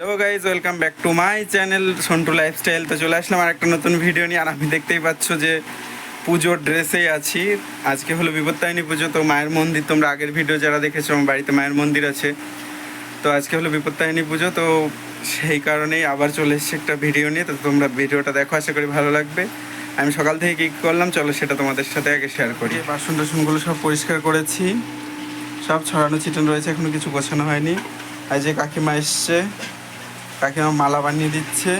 Hello guys welcome back to my channel Sontu lifestyle তো চলে আসলাম আর একটা নতুন ভিডিও নিয়ে, আর আমি দেখতেই পাচ্ছ যে পুজোর ড্রেসেই আছি। আজকে হলো বিপত্তায়নী পুজো, তো মায়ের মন্দির, তোমরা আগের ভিডিও যারা দেখেছ, আমার বাড়িতে মায়ের মন্দির আছে। তো আজকে হলো বিপত্তায়নী পুজো, তো সেই কারণেই আবার চলে এসেছি একটা ভিডিও নিয়ে। তো তোমরা ভিডিওটা দেখো, আশা করি ভালো লাগবে। আমি সকাল থেকে কী করলাম, চলো সেটা তোমাদের সাথে আগে শেয়ার করি। বাসন টাসনগুলো সব পরিষ্কার করেছি, সব ছড়ানো ছিটানো রয়েছে, এখনও কিছু গোছানো হয়নি। আর যে কাকিমা এসছে কাকিমা মালা বানিয়ে দিচ্ছে।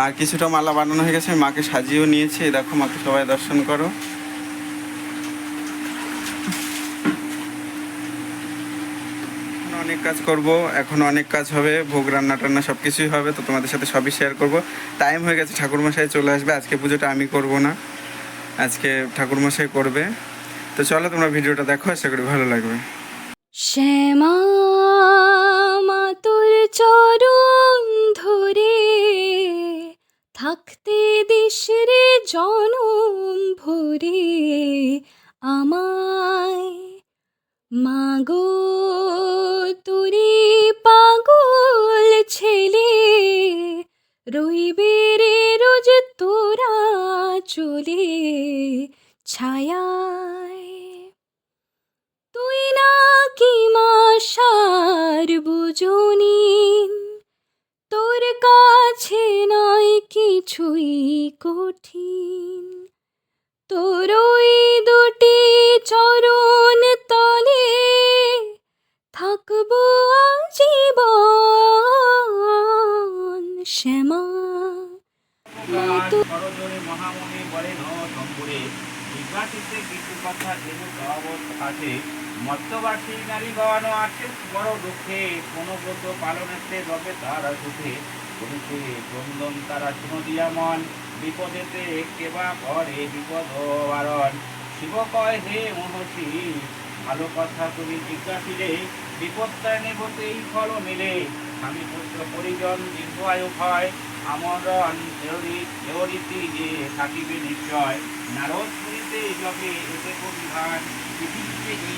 আর কিছুটা মালা বানানো হয়ে গেছে মাকে সাজিয়েও নিয়েছি। দেখো, মাকে সবাই দর্শন করো। অনেক কাজ করব, এখনও অনেক কাজ হবে, ভোগ, রান্না টান্না সব কিছুই হবে, তো তোমাদের সাথে সবই শেয়ার করব। টাইম হয়ে গেছে, ঠাকুরমশাই চলে আসবে, আজকে পুজোটা আমি করব না। আজকে ঠাকুরমশাই করবে। তো চলো, তোমরা ভিডিওটা দেখো, আশা করি ভালো লাগবে। শ্যামা চরণ রে জনম ভরে আমায়। মাগো তোরে পাগল ছেলে রইবে রে রোজ তোরা চলে। তোর কাছে নয় কিছুই কঠিন। তোর ওই দুটি চরণ তলে থাকব আজীবন শ্যামা। মহামণি বলেন কিছু কথা আছে মত্তবাসী নারীগণ আছে বড় দুঃখে কোন ব্রত পালনেতে রবে তারা সুখে। করিতে ক্রন্দন তারা শুনদিয়া মন, বিপদেতে কেবা করে বিপদ বারণ। শিব কয়, হে মহর্ষি, ভালো কথা তুমি জিজ্ঞাসিলে বিপদটায় নেবতেই ফল মিলে। স্বামী পুত্র পরিজন দীর্ঘ আয়ু হয় আমরণ দেওরীতি যে থাকিবে নিশ্চয়। নারদ পুরীতে যবে এতে কবিধান পৃথিবীতে এই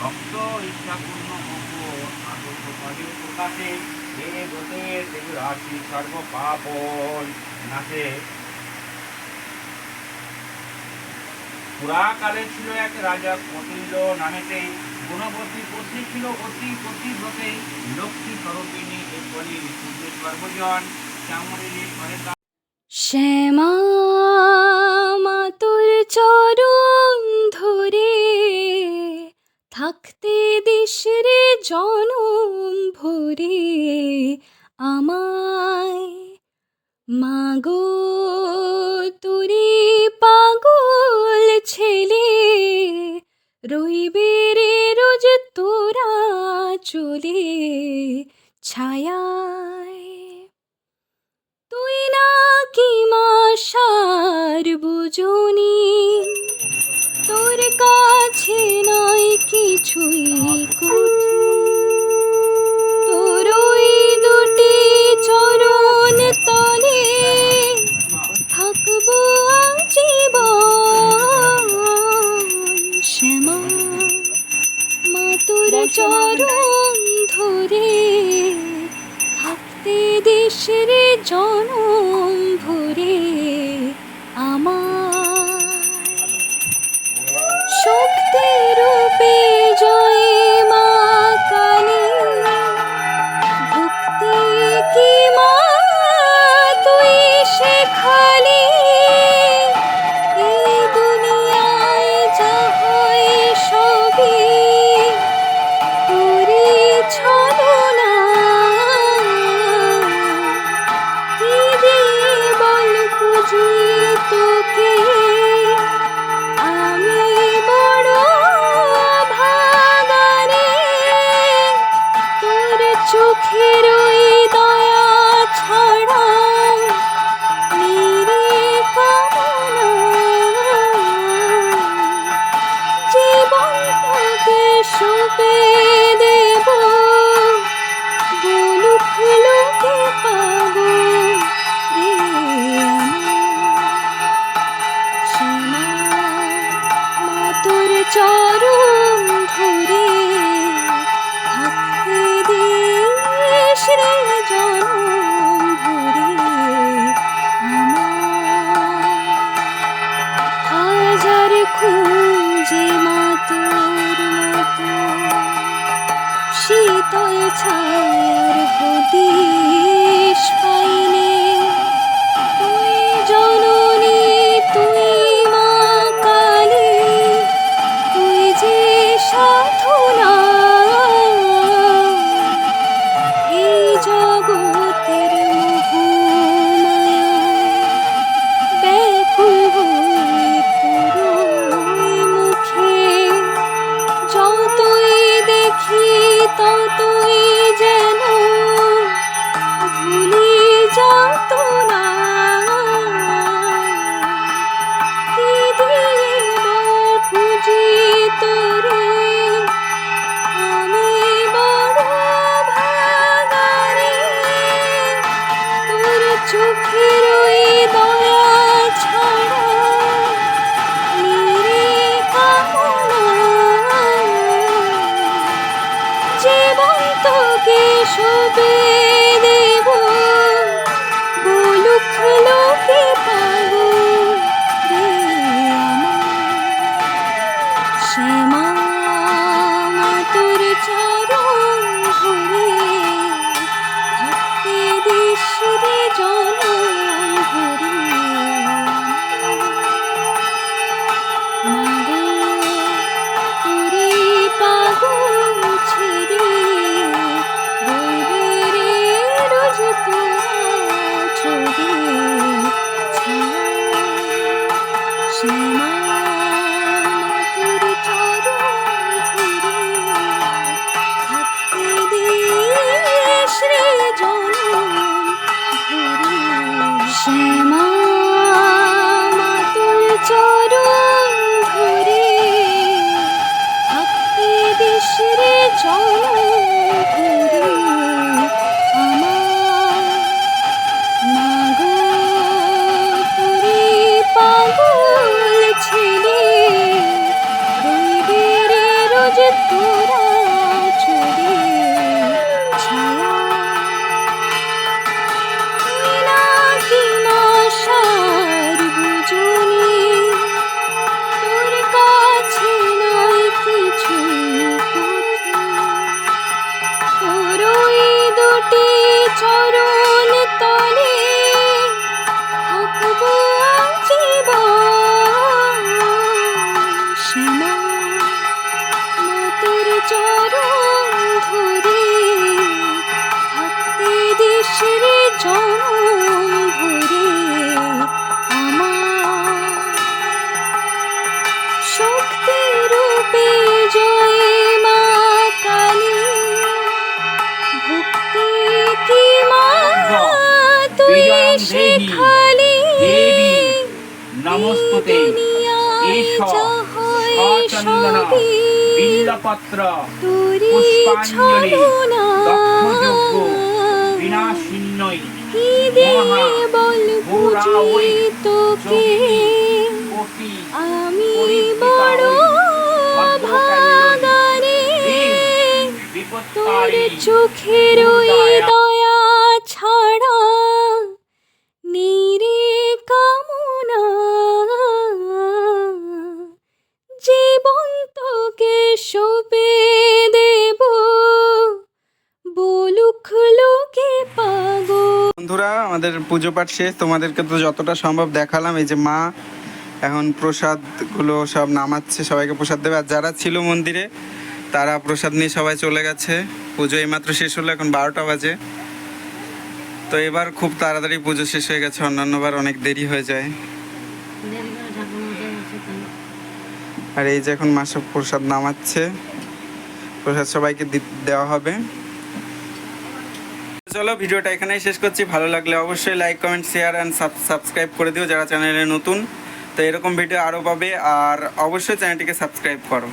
ভক্ত ইচ্ছাপূর্ণ প্রকাশে, হে নাশে। পুরাকালে ছিল এক রাজা কটিল নামেতে, গুণবতী পত্নী ছিল অতি পতিব্রতে লক্ষ্মী স্বরূপিণী বলি সূর্য সর্বজন শ্যামা মা তোর জনম ভরে আমায়। মাগো, তোরে পাগল ছেলে, রইবে রে রোজ তোরা চলে ছায়ায়। তুই না কি চরণ ধরে থাকতে দেশের জনম চোখের দয়া ছাড়া জীবন তোকে শোবে নমস্তুতে সচন্দন বিল্লপত্র পুষ্পাঞ্জলি দক্ষযজ্ঞ বিনাশিন্নই ওই তোকে। আমি বড় ভাগারে তোর চোখের ওই আমাদের পুজো পাঠ শেষ তোমাদেরকে তো যতটা সম্ভব দেখালাম। এই যে মা এখন প্রসাদগুলো সব নামাচ্ছে সবাইকে প্রসাদ দেবে। আর যারা ছিল মন্দিরে তারা প্রসাদ নিয়ে সবাই চলে গেছে। পুজো এইমাত্র শেষ হলো এখন বারোটা বাজে। তো এবার খুব তাড়াতাড়ি পুজো শেষ হয়ে গেছে অন্যান্যবার অনেক দেরি হয়ে যায়। আর এই যে এখন মা সব প্রসাদ নামাচ্ছে। প্রসাদ সবাইকে দেওয়া হবে। চলো, ভিডিওটা এখানেই শেষ করছি। ভালো লাগলে অবশ্যই like comment share and subscribe করে দিও যারা চ্যানেলে নতুন। তো এরকম ভিডিও আরও পাবে আর অবশ্যই চ্যানেলটিকে সাবস্ক্রাইব করো।